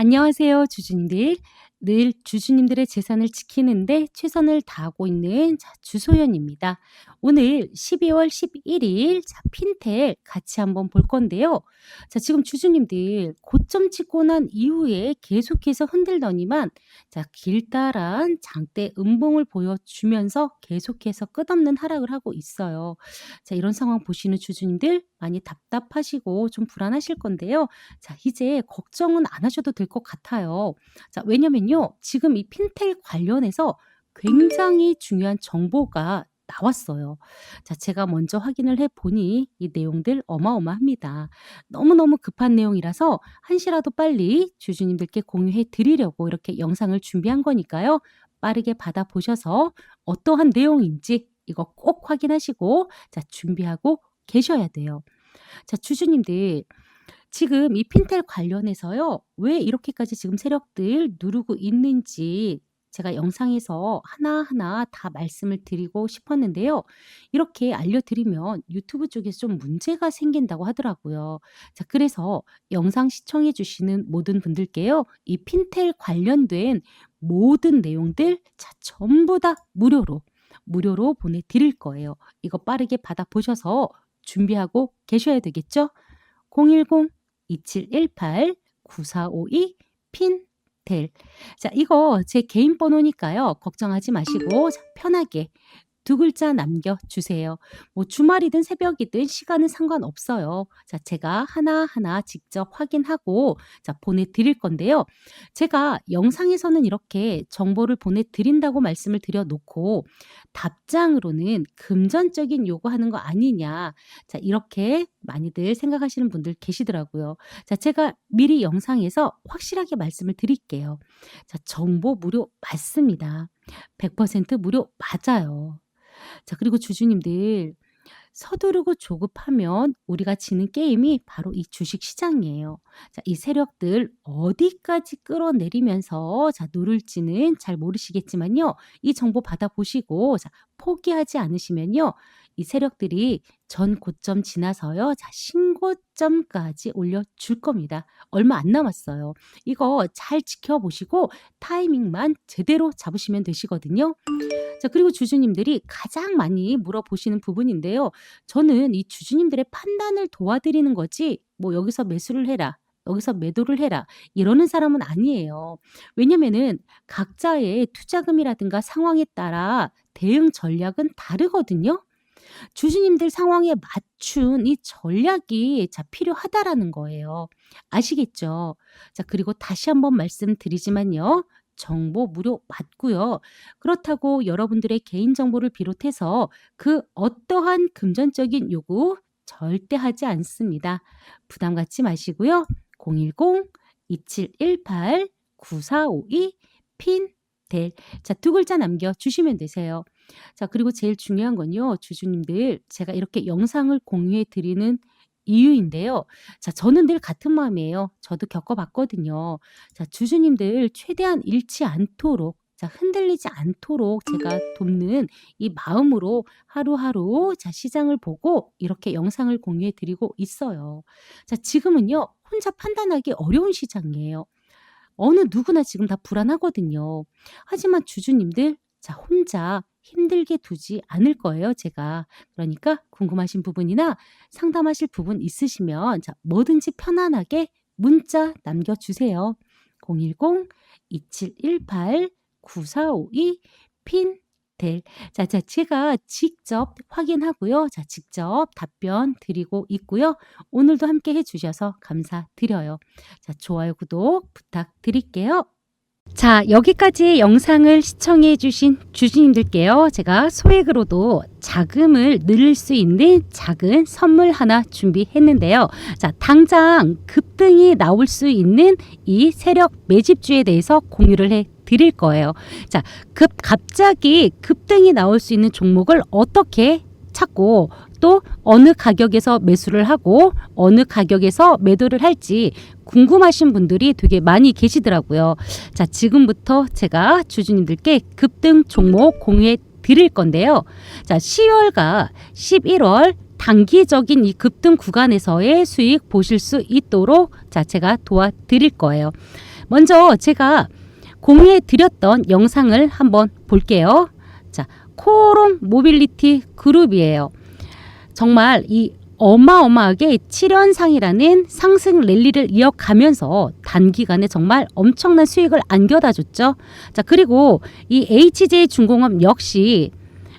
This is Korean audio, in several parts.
안녕하세요, 주주님들. 늘 주주님들의 재산을 지키는데 최선을 다하고 있는 자, 주소연입니다. 오늘 12월 11일 자, 핀텔 같이 한번 볼 건데요. 자, 지금 주주님들 고점 찍고 난 이후에 계속해서 흔들더니만 자, 길다란 장대 음봉을 보여주면서 계속해서 끝없는 하락을 하고 있어요. 자, 이런 상황 보시는 주주님들 많이 답답하시고 좀 불안하실 건데요. 자, 이제 걱정은 안 하셔도 될 것 같아요. 자, 왜냐면 요. 지금 이 핀텔 관련해서 굉장히 중요한 정보가 나왔어요. 자, 제가 먼저 확인을 해 보니 이 내용들 어마어마합니다. 너무너무 급한 내용이라서 한시라도 빨리 주주님들께 공유해 드리려고 이렇게 영상을 준비한 거니까요. 빠르게 받아보셔서 어떠한 내용인지 이거 꼭 확인하시고 자, 준비하고 계셔야 돼요. 자, 주주님들 지금 이 핀텔 관련해서요. 왜 이렇게까지 지금 세력들 누르고 있는지 제가 영상에서 하나하나 다 말씀을 드리고 싶었는데요. 이렇게 알려드리면 유튜브 쪽에서 좀 문제가 생긴다고 하더라고요. 자, 그래서 영상 시청해 주시는 모든 분들께요. 이 핀텔 관련된 모든 내용들 자, 전부 다 무료로 무료로 보내드릴 거예요. 이거 빠르게 받아보셔서 준비하고 계셔야 되겠죠? 010-2718-9452 핀텔. 자, 이거 제 개인 번호니까요. 걱정하지 마시고 자, 편하게 두 글자 남겨주세요. 뭐 주말이든 새벽이든 시간은 상관없어요. 자, 제가 하나하나 직접 확인하고 자, 보내드릴 건데요. 제가 영상에서는 이렇게 정보를 보내드린다고 말씀을 드려놓고 답장으로는 금전적인 요구하는 거 아니냐. 자, 이렇게 많이들 생각하시는 분들 계시더라고요. 자, 제가 미리 영상에서 확실하게 말씀을 드릴게요. 자, 정보 무료 맞습니다. 100% 무료 맞아요. 자, 그리고 주주님들 서두르고 조급하면 우리가 지는 게임이 바로 이 주식 시장이에요. 자, 이 세력들 어디까지 끌어내리면서 자, 누를지는 잘 모르시겠지만요. 이 정보 받아보시고 자, 포기하지 않으시면요. 이 세력들이 전 고점 지나서요. 자, 신고점까지 올려줄 겁니다. 얼마 안 남았어요. 이거 잘 지켜보시고 타이밍만 제대로 잡으시면 되시거든요. 자, 그리고 주주님들이 가장 많이 물어보시는 부분인데요. 저는 이 주주님들의 판단을 도와드리는 거지, 뭐 여기서 매수를 해라. 여기서 매도를 해라. 이러는 사람은 아니에요. 왜냐면은 각자의 투자금이라든가 상황에 따라 대응 전략은 다르거든요. 주주님들 상황에 맞춘 이 전략이 자 필요하다라는 거예요. 아시겠죠? 자, 그리고 다시 한번 말씀드리지만요. 정보 무료 맞고요. 그렇다고 여러분들의 개인 정보를 비롯해서 그 어떠한 금전적인 요구 절대 하지 않습니다. 부담 갖지 마시고요. 010-2718-9452 핀 델. 자, 두 글자 남겨 주시면 되세요. 자, 그리고 제일 중요한 건요. 주주님들 제가 이렇게 영상을 공유해 드리는 이유인데요. 자, 저는 늘 같은 마음이에요. 저도 겪어봤거든요. 자, 주주님들 최대한 잃지 않도록 자, 흔들리지 않도록 제가 돕는 이 마음으로 하루하루 자, 시장을 보고 이렇게 영상을 공유해 드리고 있어요. 자, 지금은요. 혼자 판단하기 어려운 시장이에요. 어느 누구나 지금 다 불안하거든요. 하지만 주주님들 자, 혼자 힘들게 두지 않을 거예요, 제가. 그러니까 궁금하신 부분이나 상담하실 부분 있으시면 자, 뭐든지 편안하게 문자 남겨주세요. 010-2718-9452핀 될. 자, 자, 제가 직접 확인하고요. 자, 직접 답변 드리고 있고요. 오늘도 함께 해주셔서 감사드려요. 자, 좋아요, 구독 부탁드릴게요. 자, 여기까지 영상을 시청해 주신 주주님들께요. 제가 소액으로도 자금을 늘릴 수 있는 작은 선물 하나 준비했는데요. 자, 당장 급등이 나올 수 있는 이 세력 매집주에 대해서 공유를 해 드릴 거예요. 자, 급 갑자기 급등이 나올 수 있는 종목을 어떻게 찾고 또 어느 가격에서 매수를 하고 어느 가격에서 매도를 할지 궁금하신 분들이 되게 많이 계시더라고요. 자, 지금부터 제가 주주님들께 급등 종목 공유해 드릴 건데요. 자, 10월과 11월 단기적인 이 급등 구간에서의 수익 보실 수 있도록 자, 제가 도와드릴 거예요. 먼저 제가 공유해 드렸던 영상을 한번 볼게요. 자, 코오롱 모빌리티 그룹이에요. 정말 이 어마어마하게 7연상이라는 상승 랠리를 이어가면서 단기간에 정말 엄청난 수익을 안겨다 줬죠. 자, 그리고 이 HJ 중공업 역시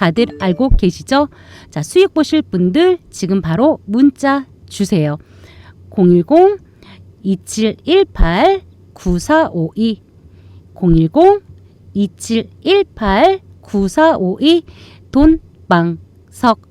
다들 알고 계시죠? 자, 수익 보실 분들 지금 바로 문자 주세요. 010 2718 9452 010 2718 9452 돈방석 자,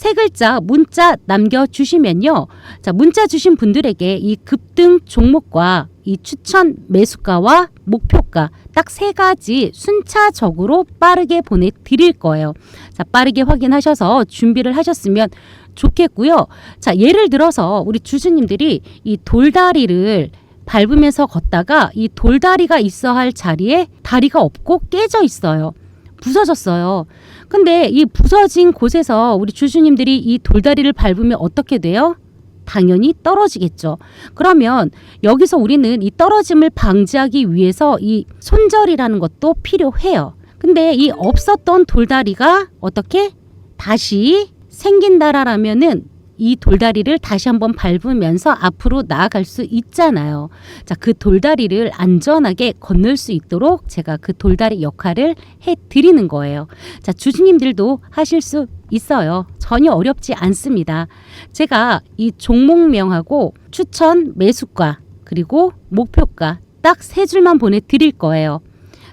세 글자 문자 남겨주시면요. 자, 문자 주신 분들에게 이 급등 종목과 이 추천 매수가와 목표가 딱 세 가지 순차적으로 빠르게 보내드릴 거예요. 자, 빠르게 확인하셔서 준비를 하셨으면 좋겠고요. 자, 예를 들어서 우리 주주님들이 이 돌다리를 밟으면서 걷다가 이 돌다리가 있어 할 자리에 다리가 없고 깨져 있어요. 부서졌어요. 근데 이 부서진 곳에서 우리 주주님들이 이 돌다리를 밟으면 어떻게 돼요? 당연히 떨어지겠죠. 그러면 여기서 우리는 이 떨어짐을 방지하기 위해서 이 손절이라는 것도 필요해요. 근데 이 없었던 돌다리가 어떻게 다시 생긴다라면은 이 돌다리를 다시 한번 밟으면서 앞으로 나아갈 수 있잖아요. 자, 그 돌다리를 안전하게 건널 수 있도록 제가 그 돌다리 역할을 해 드리는 거예요. 자, 주주님들도 하실 수 있어요. 전혀 어렵지 않습니다. 제가 이 종목명하고 추천 매수가 그리고 목표가 딱 세 줄만 보내 드릴 거예요.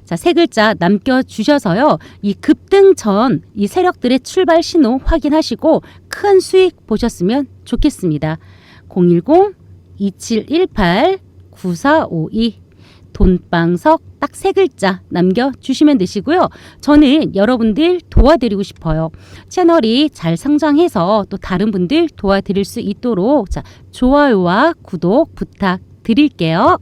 자, 세 글자 남겨주셔서요. 이 급등 전 이 세력들의 출발 신호 확인하시고 큰 수익 보셨으면 좋겠습니다. 010-2718-9452 돈방석 딱 세 글자 남겨주시면 되시고요. 저는 여러분들 도와드리고 싶어요. 채널이 잘 성장해서 또 다른 분들 도와드릴 수 있도록 자, 좋아요와 구독 부탁드릴게요.